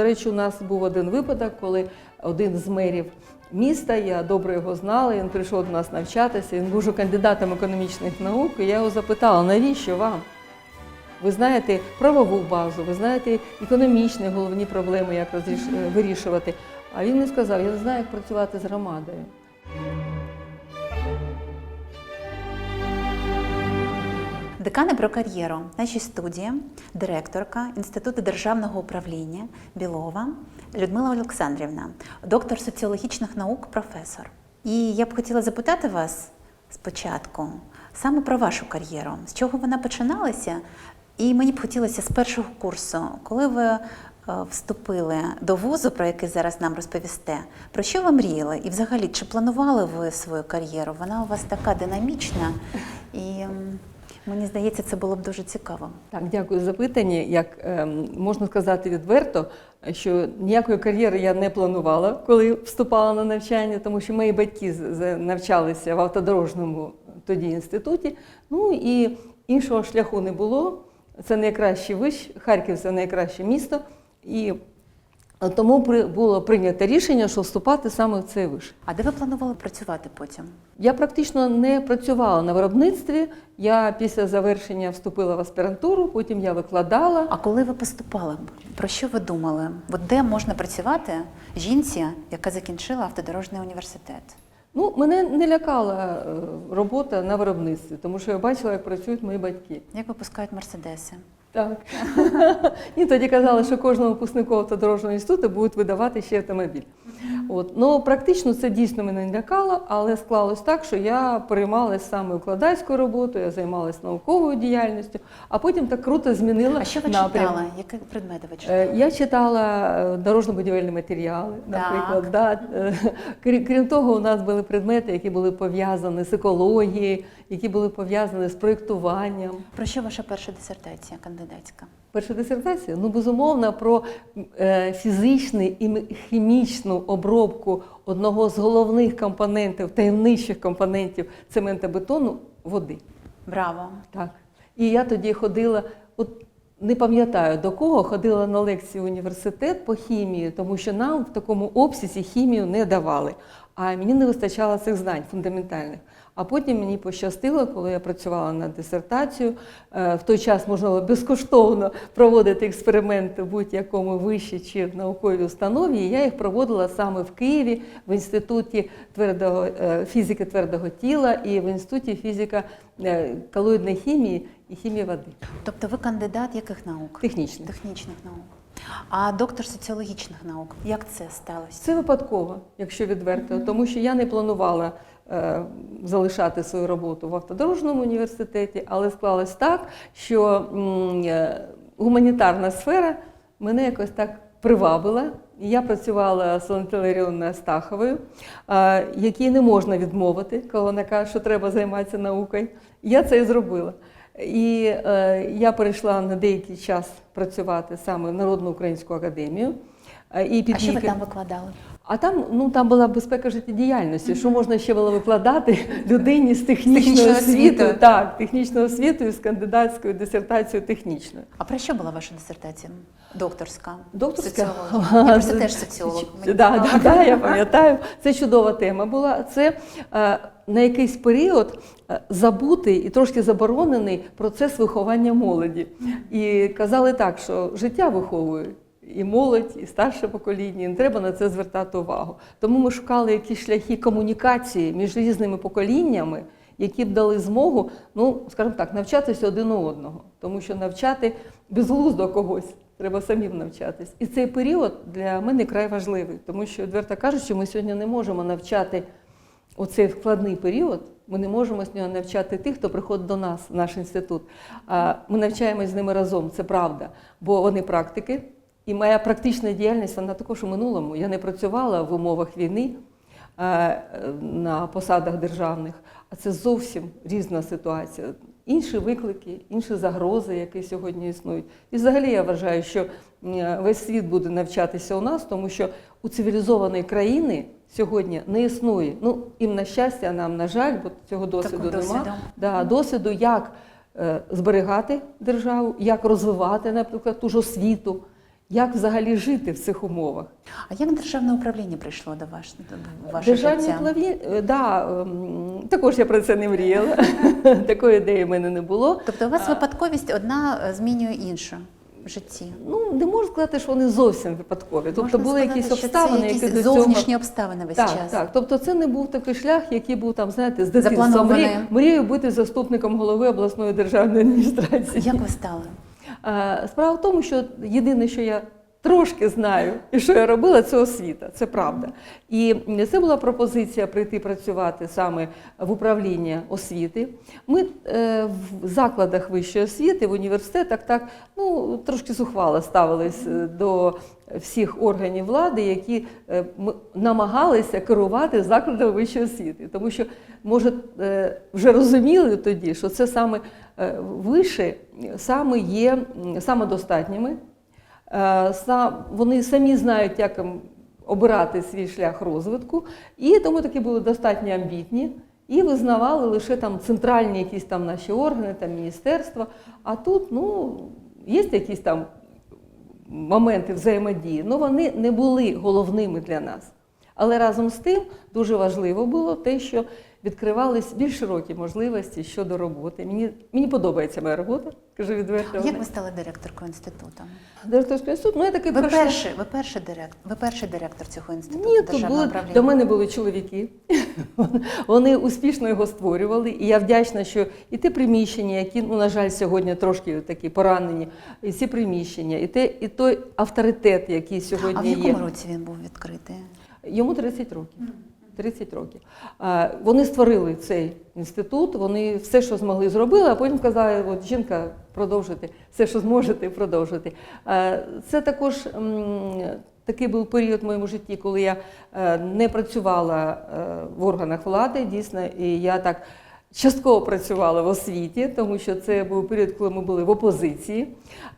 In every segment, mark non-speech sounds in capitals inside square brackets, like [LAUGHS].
До речі, у нас був один випадок, коли один з мерів міста, я добре його знала, він прийшов до нас навчатися, він був кандидатом економічних наук, і я його запитала, навіщо вам? Ви знаєте правову базу, ви знаєте економічні головні проблеми, як е, вирішувати. А він мені сказав, я не знаю, як працювати з громадою. Декани про кар'єру в нашій студії, директорка Інституту державного управління Білова Людмила Олександрівна, доктор соціологічних наук, професор. І я б хотіла запитати вас спочатку саме про вашу кар'єру, з чого вона починалася. І мені б хотілося з першого курсу, коли ви е, вступили до вузу, про який зараз нам розповісте, про що ви мріяли? І взагалі, чи планували ви свою кар'єру? Вона у вас така динамічна і. Мені здається, це було б дуже цікаво. Так, дякую за запитання. Як ем, можна сказати відверто, що ніякої кар'єри я не планувала, коли вступала на навчання, тому що мої батьки навчалися в автодорожньому тоді інституті. Ну і іншого шляху не було. Це найкращий виш, Харків це найкраще місто. І тому при- було прийнято рішення, що вступати саме в цей виш. А де ви планували працювати потім? Я практично не працювала на виробництві. Я після завершення вступила в аспірантуру, потім я викладала. А коли ви поступали, про що ви думали? От де можна працювати жінці, яка закінчила автодорожний університет? Ну, мене не лякала е, робота на виробництві, тому що я бачила, як працюють мої батьки. Як випускають мерседеси? Так. [LAUGHS] І тоді казали, що кожному випускнику автодорожного інституту будуть видавати ще автомобіль. От. Ну, практично це дійсно мене не лякало, але склалось так, що я переймалася саме викладацькою роботою, я займалася науковою діяльністю, а потім так круто змінила А що ви напрям. читали? Які предмети ви читали? Е, Я читала е, дорожньо-будівельні матеріали, наприклад. Так. Да. Е, Крім, крім того, у нас були предмети, які були пов'язані з екологією, які були пов'язані з проєктуванням. Про що ваша перша дисертація кандидатська? Перша дисертація, ну безумовно, про е, фізичну і хімічну обробку одного з головних компонентів, таємничих компонентів цементобетону води. Браво! Так. І я тоді ходила, от не пам'ятаю до кого, ходила на лекції в університет по хімії, тому що нам в такому обсязі хімію не давали. А мені не вистачало цих знань фундаментальних. А потім мені пощастило, коли я працювала над дисертацією. е, В той час можна було безкоштовно проводити експерименти в будь-якому виші чи в науковій установі. І я їх проводила саме в Києві, в інституті твердого е, фізики твердого тіла і в інституті фізика е, колоїдної хімії і хімії води. Тобто ви кандидат яких наук? Технічних. Технічних наук. А доктор соціологічних наук. Як це сталося? Це випадково, якщо відверто, тому що я не планувала залишати свою роботу в автодорожному університеті, але склалось так, що е, гуманітарна сфера мене якось так привабила. Я працювала з Валентиною Ларіонною Астаховою, е, якій не можна відмовити, коли вона каже, що треба займатися наукою. Я це і зробила. І е, я перейшла на деякий час працювати саме в Народну українську академію. Е, І під А що ви там викладали? А там, ну, там була безпека життєдіяльності. Що можна ще було викладати людині з освіти? освіти. Так, технічною освітою з кандидатською дисертацією технічною. А про що була ваша дисертація? Докторська. Докторська. Я просто теж соціолог. Да, я пам'ятаю. Це чудова тема була. Це е, на якийсь період е, забутий і трошки заборонений процес виховання молоді. І казали так, що життя виховує. І молодь, і старше покоління, не треба на це звертати увагу. Тому ми шукали якісь шляхи комунікації між різними поколіннями, які б дали змогу, ну скажімо так, навчатися один у одного, тому що навчати безглуздо когось. Треба самим навчатись. І цей період для мене край важливий, тому що, відверто кажучи, ми сьогодні не можемо навчати оцей складний період. Ми не можемо з нього навчати тих, хто приходить до нас, наш інститут. Ми навчаємось з ними разом, це правда, бо вони практики. І моя практична діяльність вона також у минулому. Я не працювала в умовах війни е, на посадах державних, а це зовсім різна ситуація. Інші виклики, інші загрози, які сьогодні існують. І взагалі я вважаю, що весь світ буде навчатися у нас, тому що у цивілізованої країни сьогодні не існує. Ну, їм на щастя, а нам на жаль, бо цього досвіду немає. Да, досвіду, як е, зберігати державу, як розвивати, наприклад, ту ж освіту, як взагалі жити в цих умовах. А як державне управління прийшло до ваш, до вашого життя? плаві, е, да, ем, також я про це не мріяла. [LAUGHS] Такої ідеї в мене не було. Тобто у вас випадковість одна е, змінює іншу в житті. Ну, не можу сказати, що вони зовсім випадкові. Тобто Можна були сказати, якісь обставини, які до цього зовнішні обставини весь так, час. так. Тобто це не був такий шлях, який був там, знаєте, з дитинства. Мрію бути заступником голови обласної державної адміністрації. Як ви стали? Е, Справа в тому, що єдине, що я трошки знаю, і що я робила, це освіта, це правда. І це була пропозиція прийти працювати саме в управління освіти. Ми е, в закладах вищої освіти, в університетах так ну трошки зухвало ставились е, до всіх органів влади, які е, намагалися керувати закладами вищої освіти. Тому що, може, вже розуміли тоді, що це саме е, виші саме є самодостатніми. Е, Вони самі знають, як обирати свій шлях розвитку, і тому таки були достатньо амбітні. І визнавали лише там центральні якісь там наші органи, там міністерства. А тут ну, є якісь там моменти взаємодії, але вони не були головними для нас. Але разом з тим дуже важливо було те, що відкривались більш широкі можливості щодо роботи. Мені, мені подобається моя робота, кажу відверто. Як ви стали директоркою інституту? Директорський інститут, ну я такий Ви пройшла- перший, ви перший директор, ви перший директор цього інституту Ні, державного були, до мене були чоловіки. [LAUGHS] Вони успішно його створювали. І я вдячна, що і те приміщення, які, ну, на жаль, сьогодні трошки такі поранені, і ці приміщення, і, те, і той авторитет, який а в сьогодні якому є. році він був відкритий? Йому 30 років. 30 років. Вони створили цей інститут, вони все, що змогли, зробили, а потім казали, от жінка, продовжуйте, все, що зможете, продовжуйте. Це також такий був період в моєму житті, коли я е, не працювала е, в органах влади, дійсно, і я так. Частково працювала в освіті, тому що це був період, коли ми були в опозиції.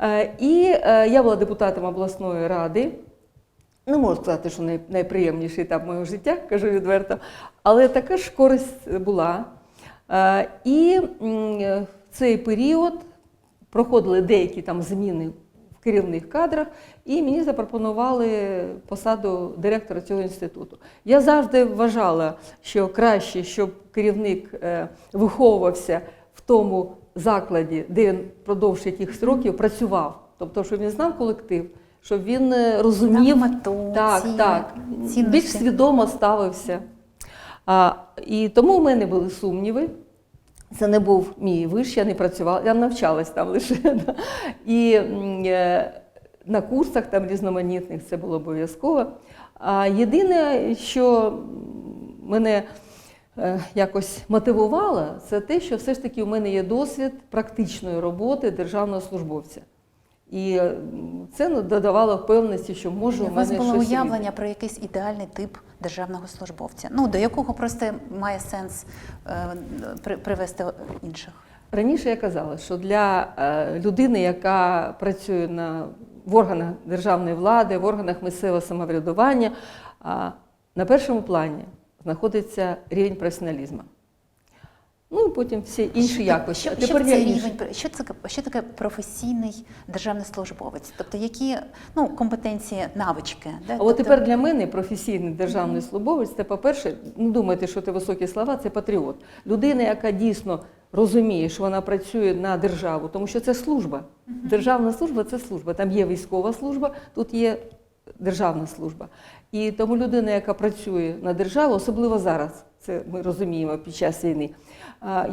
Е, І е, я була депутатом обласної ради. Не можу сказати, що най- найприємніший етап моєго життя, кажу відверто, але така ж користь була. І в цей період проходили деякі там зміни в керівних кадрах, і мені запропонували посаду директора цього інституту. Я завжди вважала, що краще, щоб керівник е, виховувався в тому закладі, де він впродовж якихось років працював. Тобто, щоб він знав колектив, щоб він е, розумів мету, так, цілі, так, цінності. більш свідомо ставився. А, і тому в мене були сумніви. Це не був мій виш, я не працювала, я навчалась там лише. [LAUGHS] да. І е, на курсах там різноманітних це було обов'язково. А єдине, що мене е, якось мотивувало, це те, що все ж таки у мене є досвід практичної роботи державного службовця. І це ну, додавало впевненості, що може у У мене вас було щось вийти. уявлення про якийсь ідеальний тип державного службовця, ну до якого просто має сенс е, при- привести інших. Раніше я казала, що для е, людини, яка працює на, в органах державної влади, в органах місцевого самоврядування, на першому плані знаходиться рівень професіоналізму. Ну і потім всі інші що, якості. Що, що, це рівень, що, це, що таке професійний державний службовець? Тобто які ну, компетенції, навички? Да? А тобто, от тепер для мене професійний державний службовець це, по-перше, не думайте, що це високі слова, це патріот. Людина, яка дійсно розуміє, що вона працює на державу, тому що це служба. Державна служба це служба. Там є військова служба, тут є державна служба. І тому людина, яка працює на державу, особливо зараз, це ми розуміємо під час війни,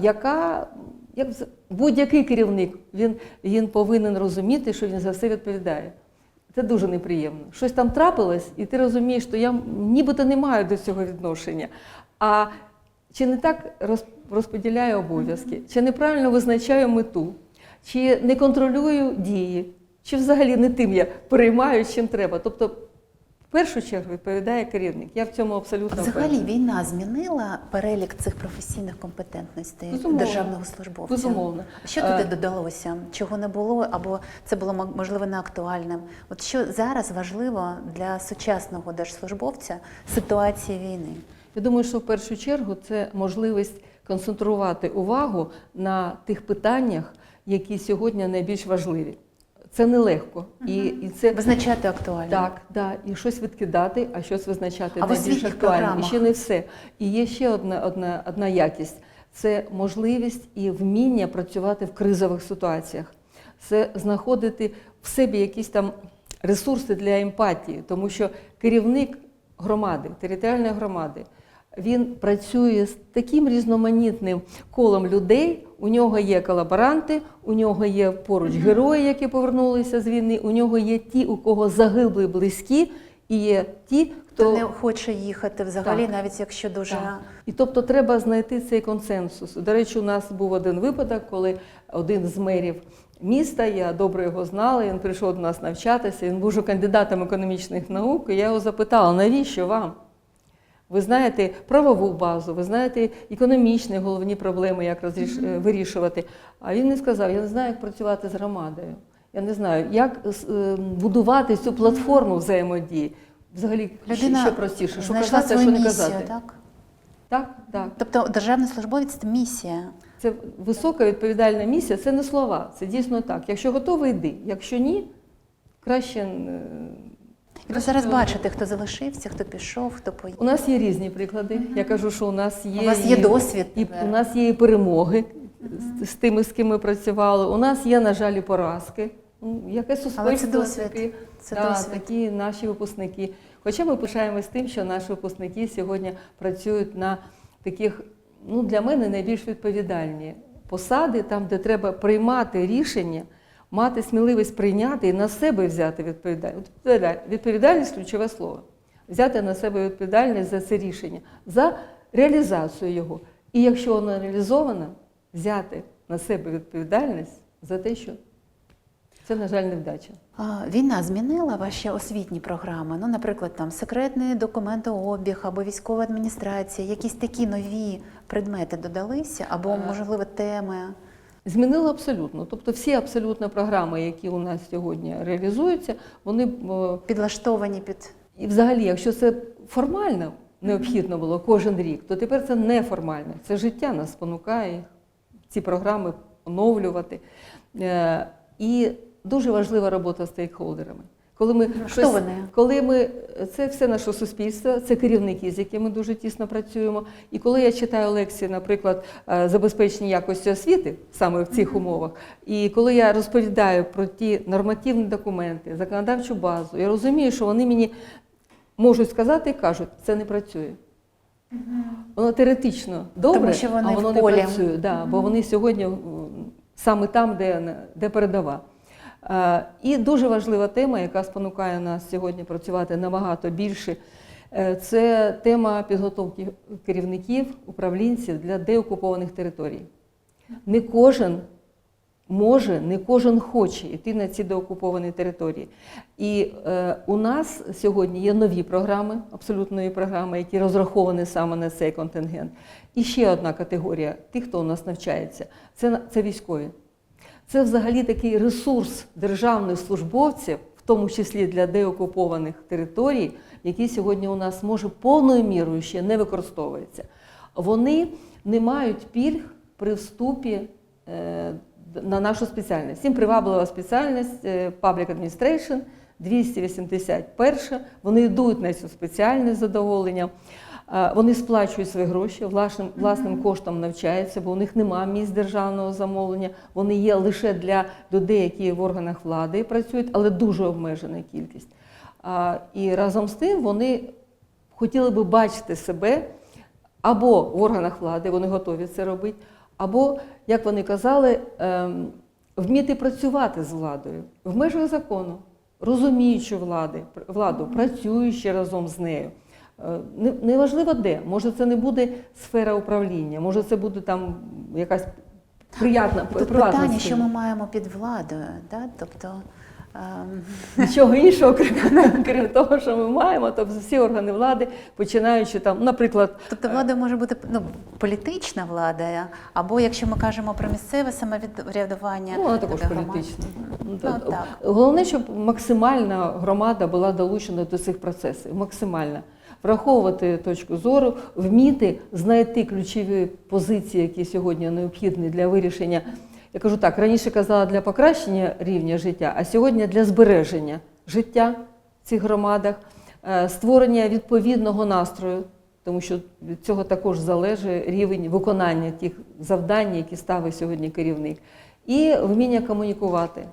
яка як будь-який керівник, він, він повинен розуміти, що він за все відповідає. Це дуже неприємно. Щось там трапилось, і ти розумієш, що я нібито не маю до цього відношення. А чи не так роз- розподіляю обов'язки, чи неправильно визначаю мету, чи не контролюю дії, чи взагалі не тим я переймаю, чим треба. Тобто, в першу чергу відповідає керівник. Я в цьому абсолютно Взагалі впевнена. війна змінила перелік цих професійних компетентностей Безумовно. державного службовця. Безумовно. Що Е, туди додалося? Чого не було, або це було можливо не актуальним? От що зараз важливо для сучасного держслужбовця ситуації війни? Я думаю, що в першу чергу це можливість концентрувати увагу на тих питаннях, які сьогодні найбільш важливі. Це нелегко. І, і це Визначати актуально. так, да, і щось відкидати, а щось визначати А найбільш актуальне. І ще не все. І є ще одна, одна, одна якість це можливість і вміння працювати в кризових ситуаціях. Це знаходити в собі якісь там ресурси для емпатії, тому що керівник громади, територіальної громади, він працює з таким різноманітним колом людей. У нього є колаборанти, у нього є поруч герої, які повернулися з війни. У нього є ті, у кого загибли близькі, і є ті, Хто не хоче їхати взагалі, Так. навіть якщо дуже так. І тобто треба знайти цей консенсус. До речі, у нас був один випадок, коли один з мерів міста, я добре його знала, він прийшов до нас навчатися, він був уже кандидатом економічних наук, і я його запитала, навіщо вам? Ви знаєте правову базу, ви знаєте економічні головні проблеми, як розріш... е, вирішувати. А він не сказав, я не знаю, як працювати з громадою. Я не знаю, як е, будувати цю платформу взаємодії. Взагалі, людина ще простіше, що казати, а свою що не місію, казати. так? Так, так. Тобто державний службовець це місія. Це висока відповідальна місія, це не слова, це дійсно так. Якщо готовий, йди. Якщо ні, краще. І ви зараз бачите, хто залишився, хто пішов, хто У нас є різні приклади. Я кажу, що у нас є У вас є і- досвід і у нас є і перемоги з, з тими, з ким ми працювали. У нас є, на жаль, і поразки. Ну, Яке суспільство Але це досвід. такі, Це да, досвід. такі наші випускники. Хоча ми пишаємось тим, що наші випускники сьогодні працюють на таких, ну для мене найбільш відповідальні посади, там, де треба приймати рішення, мати сміливість прийняти і на себе взяти відповідальність. Відповідальність ключове слово. Взяти на себе відповідальність за це рішення, за реалізацію його. І якщо воно реалізовано, взяти на себе відповідальність за те, що це, на жаль, невдача. Війна змінила ваші освітні програми. Ну, наприклад, там секретний документообіг або військова адміністрація, якісь такі нові предмети додалися, або, Е. можливо, теми. Змінило абсолютно. Тобто всі абсолютно програми, які у нас сьогодні реалізуються, вони е, Підлаштовані під і взагалі, якщо це формально необхідно було кожен рік, то тепер це неформально. Це життя нас спонукає ці програми оновлювати. Е, І дуже важлива робота з стейкхолдерами. Коли ми Хто вони? коли ми це все наше суспільство, це керівники, з якими дуже тісно працюємо. І коли я читаю лекції, наприклад, е, забезпечення якості освіти саме в цих умовах, і коли я розповідаю про ті нормативні документи, законодавчу базу, я розумію, що вони мені можуть сказати і кажуть, це не працює. Воно теоретично добре, Тому що вони а воно в не працює. Да, бо вони сьогодні саме там, де, де передова. Е, І дуже важлива тема, яка спонукає нас сьогодні працювати набагато більше, е, це тема підготовки керівників, управлінців для деокупованих територій. Не кожен може, не кожен хоче йти на ці деокуповані території. І е, у нас сьогодні є нові програми, абсолютно нові програми, які розраховані саме на цей контингент. І ще одна категорія тих, хто у нас навчається, це, це військові. Це взагалі такий ресурс державних службовців, в тому числі для деокупованих територій, який сьогодні у нас може повною мірою ще не використовується. Вони не мають пільг при вступі е, на нашу спеціальність. Їм приваблива спеціальність е, Public Administration, 281. Вони йдуть на цю спеціальність задоволенням. Вони сплачують свої гроші, власним, власним коштом навчаються, бо у них немає місць державного замовлення. Вони є лише для людей, які в органах влади працюють, але дуже обмежена кількість. І разом з тим вони хотіли би бачити себе або в органах влади, вони готові це робити, або, як вони казали, ем, вміти працювати з владою в межах закону, розуміючи влади, владу, працюючи разом з нею. Е, не- Неважливо де, може це не буде сфера управління, може це буде там якась приятна тут питання, що ми маємо під владою. Да? Тобто ем, [LAUGHS] Нічого іншого, крім, [LAUGHS] крім того, що ми маємо, тобто всі органи влади, починаючи там, наприклад, Тобто влада може бути ну, політична влада, або якщо ми кажемо про місцеве самоврядування, Ну, вона також політична. Ну, Ну, так. Головне, щоб максимальна громада була долучена до цих процесів. Максимальна. Враховувати точку зору, вміти знайти ключові позиції, які сьогодні необхідні для вирішення Я кажу так, раніше казала для покращення рівня життя, а сьогодні для збереження життя в цих громадах, е, створення відповідного настрою, тому що від цього також залежить рівень виконання тих завдань, які ставить сьогодні керівник, і вміння комунікувати,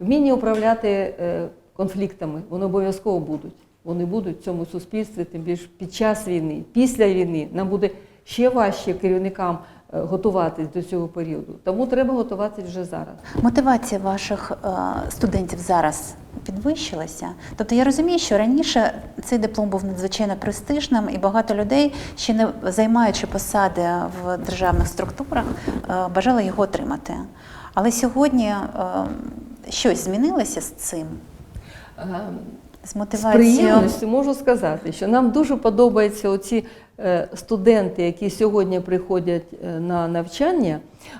вміння управляти е, конфліктами. Вони обов'язково будуть. Вони будуть в цьому суспільстві, тим більше під час війни, після війни нам буде ще важче керівникам е, готуватись до цього періоду. Тому треба готуватись вже зараз. Мотивація ваших е, студентів зараз підвищилася. Тобто я розумію, що раніше цей диплом був надзвичайно престижним, і багато людей, ще не займаючи посади в державних структурах, е, бажали його отримати. Але сьогодні щось змінилося з цим, З З приємністю можу сказати, що нам дуже подобаються оці е, студенти, які сьогодні приходять е, на навчання,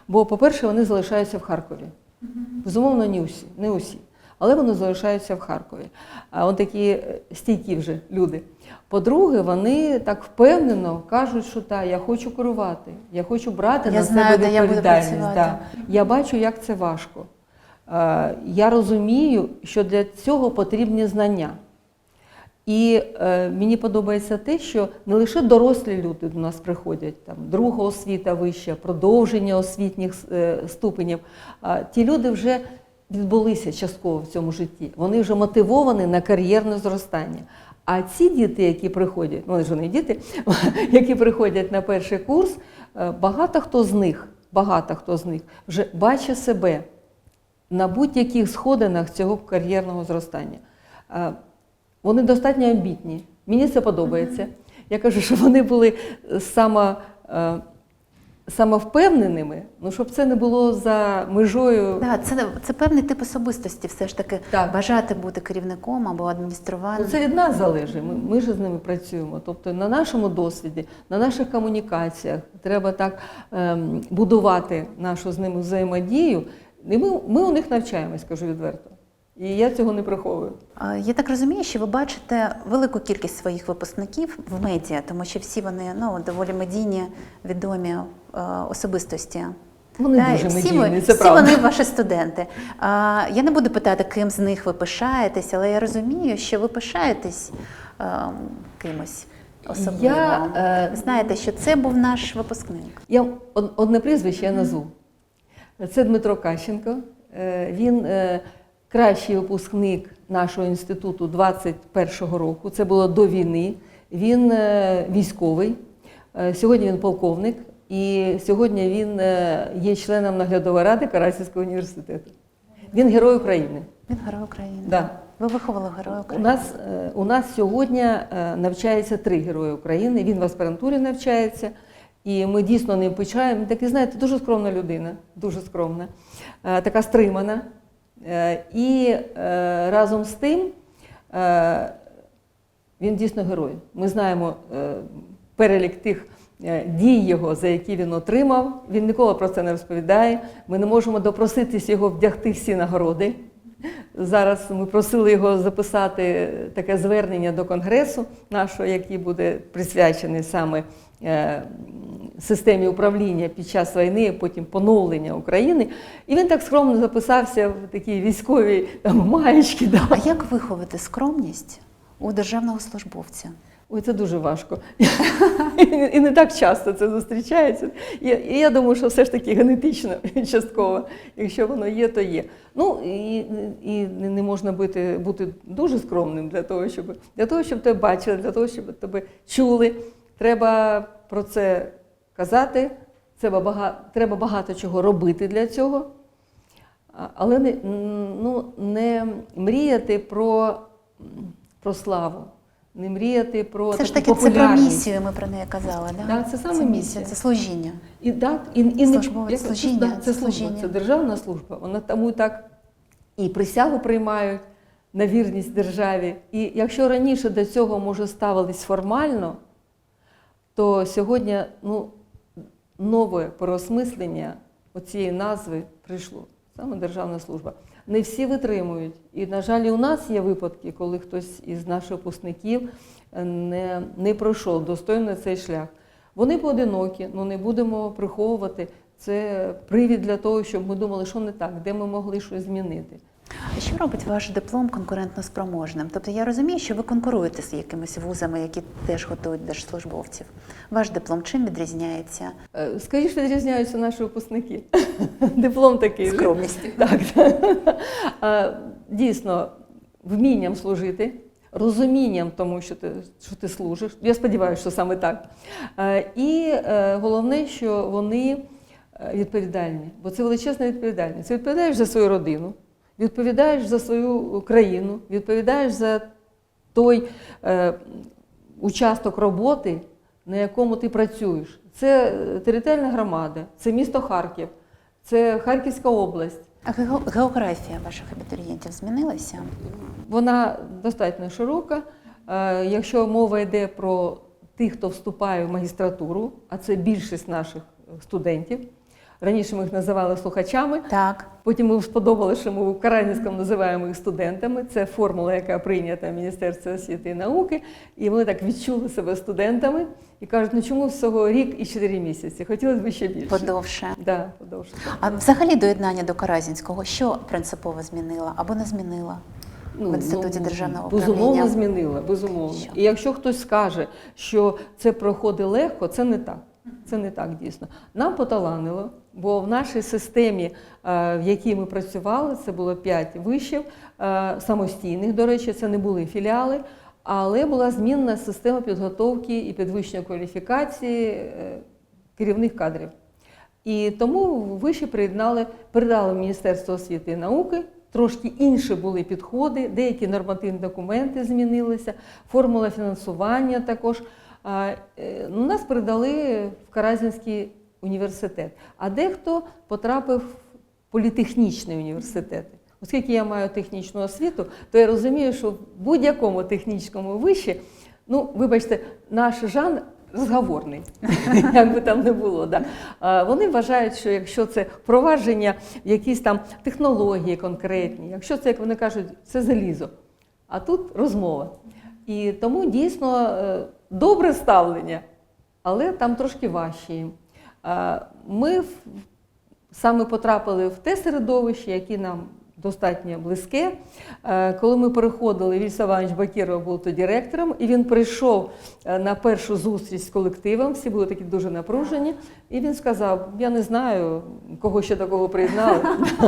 бо, по-перше, вони залишаються в Харкові. Безумовно, не усі, не усі. Але вони залишаються в Харкові. А от такі е, стійкі вже люди. По-друге, вони так впевнено кажуть, що так, я хочу керувати, я хочу брати Я на знаю, себе де я буду відповідальність. да. Я бачу, як це важко. Е, Я розумію, що для цього потрібні знання. І е, мені подобається те, що не лише дорослі люди до нас приходять, там друга освіта вища, продовження освітніх е, ступенів. А ті люди вже відбулися частково в цьому житті. Вони вже мотивовані на кар'єрне зростання. А ці діти, які приходять, ну ж не діти, [LAUGHS] які приходять на перший курс, е, багато хто з них, багато хто з них вже бачить себе на будь-яких сходинах цього кар'єрного зростання. Вони достатньо амбітні. Мені це подобається. Я кажу, що вони були е, самовпевненими, ну щоб це не було за межою. Да, це, це певний тип особистості, все ж таки Так. бажати бути керівником або адмініструваним. Ну, це від нас залежить. Ми, ми ж з ними працюємо. Тобто на нашому досвіді, на наших комунікаціях треба так ем, будувати нашу з ними взаємодію. І ми, ми у них навчаємось, кажу відверто. І я цього не приховую. Я так розумію, що ви бачите велику кількість своїх випускників в медіа, тому що всі вони ну, доволі медійні, відомі е, особистості. Вони Та, дуже всі, медійні, ви- це всі правда. вони ваші студенти. А, я не буду питати, ким з них ви пишаєтесь, але я розумію, що ви пишаєтесь е, кимось особливо. Я, е, Знаєте, що це був наш випускник. Я одне прізвище я назву. Це Дмитро Кащенко. Е, Він е, кращий випускник нашого інституту 21-го року. Це було до війни. Він е, військовий. Сьогодні він полковник, і сьогодні він є членом наглядової ради Карасівського університету. Він герой України. Він герой України. Да. Ви виховали героя У нас, у нас сьогодні навчається три герої України. Він в аспірантурі навчається, і ми дійсно ним пишаємо. Такий, знаєте, дуже скромна людина, дуже скромна, е, така стримана. Е, І е, разом з тим він дійсно герой. Ми знаємо перелік тих дій його, за які він отримав. Він ніколи про це не розповідає. Ми не можемо допроситись його вдягти всі нагороди. Зараз ми просили його записати таке звернення до конгресу нашого, який буде присвячений саме системі управління під час війни, потім поновлення України. І він так скромно записався в такій військовій там, маєчці. Да. А як виховати скромність у державного службовця? Ой, це дуже важко. І не так часто це зустрічається. І я думаю, що все ж таки генетично [LAUGHS] частково. Якщо воно є, то є. Ну і, і не можна бути, бути дуже скромним для того, щоб для того, щоб тебе бачили, для того, щоб тебе чули. Треба про це казати. Треба багато, чого робити для цього. Але не, ну, не мріяти про, про славу, не мріяти про Це ж таки це про місію, ми про неї казали. Да? Да, це саме місія. це служіння. І так, і, і Службове як- служіння, да, це це служба, служіння. це державна служба. Вона тому так і присягу приймають на вірність державі. І якщо раніше до цього може ставились формально, то сьогодні ну, нове переосмислення цієї назви прийшло. Саме державна служба. Не всі витримують. І, на жаль, у нас є випадки, коли хтось із наших випускників е, не, не пройшов достойно цей шлях. Вони поодинокі, ну не будемо приховувати. це привід для того, щоб ми думали, що не так, де ми могли щось змінити. Що робить ваш диплом конкурентно спроможним? Тобто я розумію, що ви конкуруєте з якимись вузами, які теж готують держслужбовців. Ваш диплом чим відрізняється? Е, Скоріше відрізняються наші випускники. [LAUGHS] Диплом такий. же. Скромністю. Так. Е, Дійсно, вмінням служити, розумінням тому, що ти, що ти служиш. Я сподіваюся, що саме так. Е, І головне, що вони відповідальні, бо це величезна відповідальність. Ти відповідаєш за свою родину, відповідаєш за свою країну, відповідаєш за той е, участок роботи, на якому ти працюєш. Це е, територіальна громада, це місто Харків, це Харківська область. А гео- географія ваших абітурієнтів змінилася? Вона достатньо широка. Е, Якщо мова йде про тих, хто вступає в магістратуру, а це більшість наших студентів. Раніше ми їх називали слухачами, Так. потім ми сподобали, що ми в Каранівському називаємо їх студентами. Це формула, яка прийнята в Міністерстві освіти і науки. І вони так відчули себе студентами і кажуть, ну чому всього рік і чотири місяці? Хотілося б ще більше. Подовше. Да, подовше. А взагалі доєднання до Каразінського що принципово змінило або не змінило? В Інституті державного безумовно управління. змінила, безумовно. Що? І якщо хтось скаже, що це проходить легко, це не так. Це не так дійсно. Нам поталанило, бо в нашій системі, е, в якій ми працювали, це було 5 вишів е, самостійних. До речі, це не були філіали, але була змінена система підготовки і підвищення кваліфікації е, керівних кадрів. І тому виші приєднали, передали Міністерство освіти і науки. Трошки інші були підходи, деякі нормативні документи змінилися, формула фінансування також. Е, ну, Нас передали в Каразінський університет, а дехто потрапив в політехнічний університет. Оскільки я маю технічну освіту, то я розумію, що в будь-якому технічному виші, ну, вибачте, наш жанр розговорний, [LAUGHS] як би там не було. Да. Вони вважають, що якщо це впровадження якісь там технології конкретні, якщо це, як вони кажуть, це залізо, а тут розмова. І тому дійсно е, добре ставлення, але там трошки важче. Ми саме потрапили в те середовище, яке нам достатньо близьке. Е, Коли ми переходили, Вільс Іванович Бакіров був тоді ректором, і він прийшов е, на першу зустріч з колективом, всі були такі дуже напружені, і він сказав: Я не знаю, кого ще до кого приєднали.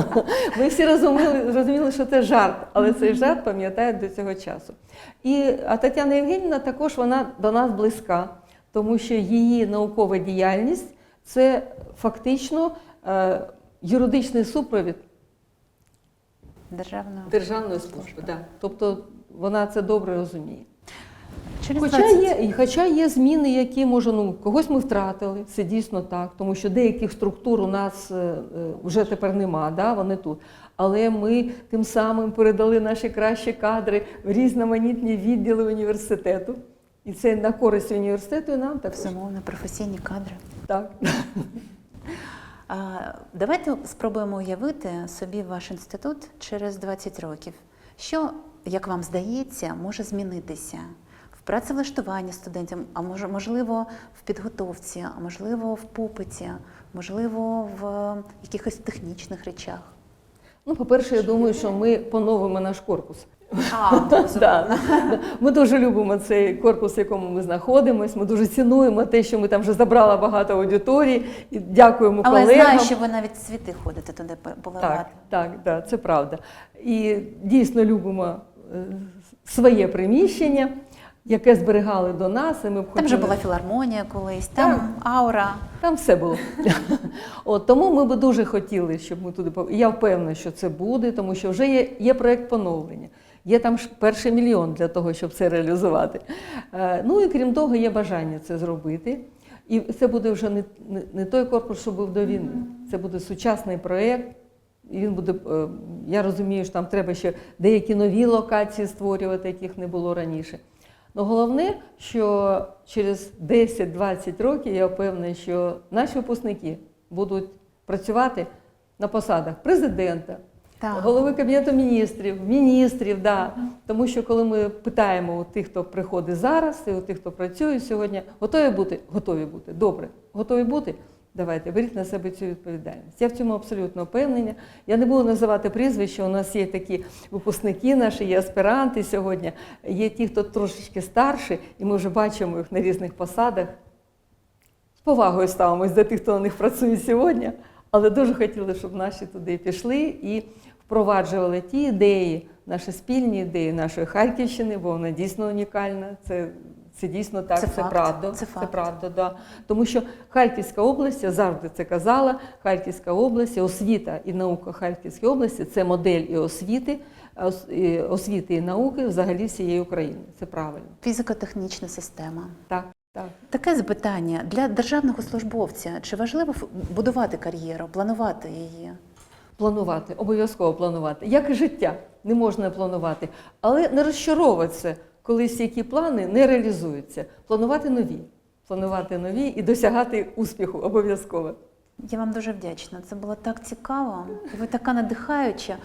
[LAUGHS] Ми всі розуміли, зрозуміли, що це жарт, але цей жарт пам'ятають до цього часу. І а Тетяна Євгенівна також вона до нас близька, тому що її наукова діяльність це фактично е, юридичний супровід Державного. державної служби. Да. Тобто вона це добре розуміє. Через Хоча 20 є, хоча є зміни, які може, ну когось ми втратили, це дійсно так, тому що деяких структур у нас е, е, вже тепер нема, да, вони тут. Але ми тим самим передали наші кращі кадри в різноманітні відділи університету. І це на користь університету і нам так. Безумовно, професійні кадри. так. [LAUGHS] Давайте спробуємо уявити собі ваш інститут через 20 років. Що, як вам здається, може змінитися в працевлаштуванні студентів, а може, можливо, в підготовці, а можливо, в попиті, можливо, в якихось технічних речах? Ну, по-перше, я думаю, що ми поновимо наш корпус. А, [LAUGHS] Да, да. Ми дуже любимо цей корпус, в якому ми знаходимося. Ми дуже цінуємо те, що ми там вже забрали багато аудиторії. І дякуємо Але я колегам. знаю, що ви навіть світи ходите туди поливати. Так, так, так, це правда. І дійсно любимо е, своє приміщення, яке зберігали до нас. І ми б Там вже була філармонія колись, там аура. Там все було. [LAUGHS] От, тому ми би дуже хотіли, щоб ми туди Я впевнена, що це буде, тому що вже є, є проєкт поновлення. Є там ж перший мільйон для того, щоб це реалізувати. Е, Ну і крім того, є бажання це зробити. І це буде вже не, не, не той корпус, що був до війни. Це буде сучасний проєкт. І він буде, е, я розумію, що там треба ще деякі нові локації створювати, яких не було раніше. Ну, головне, що через 10-20 років я впевнена, що наші випускники будуть працювати на посадах президента, Так. голови кабінету міністрів, міністрів. Да. Тому що коли ми питаємо у тих, хто приходить зараз, і у тих, хто працює сьогодні, готові бути, готові бути, добре, готові бути, Давайте, беріть на себе цю відповідальність. Я в цьому абсолютно впевнена. Я не буду називати прізвища. У нас є такі випускники наші, є аспіранти сьогодні, є ті, хто трошечки старші, і ми вже бачимо їх на різних посадах. З повагою ставимось до тих, хто на них працює сьогодні, але дуже хотіли, щоб наші туди пішли і впроваджували ті ідеї, наші спільні ідеї нашої Харківщини, бо вона дійсно унікальна. Це, це дійсно так, Це це, факт, правда. це факт. правда, да. Тому що Харківська область, я завжди це казала, Харківська область, освіта і наука Харківської області це модель і освіти, ос- освіти і науки взагалі всієї України. Це правильно. Фізико-технічна система. Так, так. Таке запитання для державного службовця: чи важливо будувати кар'єру, планувати її? Планувати, обов'язково планувати. Як і життя, не можна планувати. Але не розчаровуватися, коли які плани не реалізуються. Планувати нові. Планувати нові і досягати успіху обов'язково. Я вам дуже вдячна. Це було так цікаво. Ви така надихаюча.